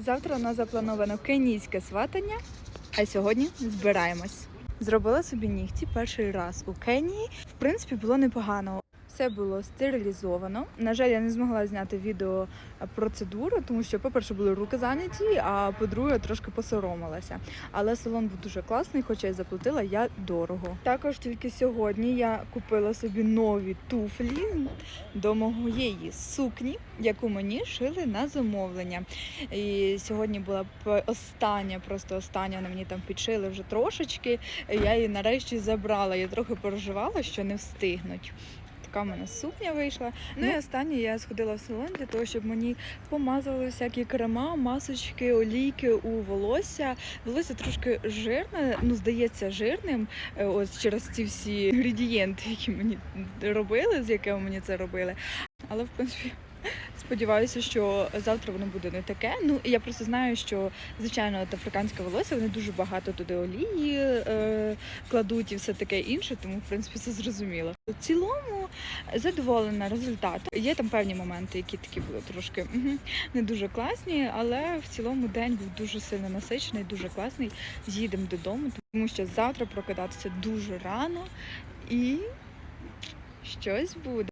Завтра у нас заплановано кенійське сватання, а сьогодні збираємось. Зробила собі нігті перший раз у Кенії. В принципі, було непогано. Все було стерилізовано. На жаль, я не змогла зняти відео е, процедури, тому що, по-перше, були руки зайняті, а по-друге, трошки посоромилася. Але салон був дуже класний, хоча й заплатила я дорого. Також тільки сьогодні я купила собі нові туфлі до моєї сукні, яку мені шили на замовлення. І сьогодні була остання, просто остання. Вони мені там підшили вже трошечки. Я її нарешті забрала. Я трохи переживала, що не встигнуть. Така в мене сукня вийшла. Ну і останнє я сходила в салон для того, щоб мені помазали всякі крема, масочки, олійки у волосся. Волосся трошки жирне, ну здається, жирним. е, Ось через ці всі інгредієнти, які мені робили, з якими мені це робили. Але в принципі. Сподіваюся, що завтра воно буде не таке. Ну і я просто знаю, що звичайно от африканське волосся вони дуже багато туди олії е, кладуть і все таке інше, тому в принципі це зрозуміло. У цілому задоволена результатом. Є там певні моменти, які такі були трошки мгм, не дуже класні, але в цілому день був дуже сильно насичений, дуже класний. Їдемо додому, тому що завтра прокидатися дуже рано і щось буде.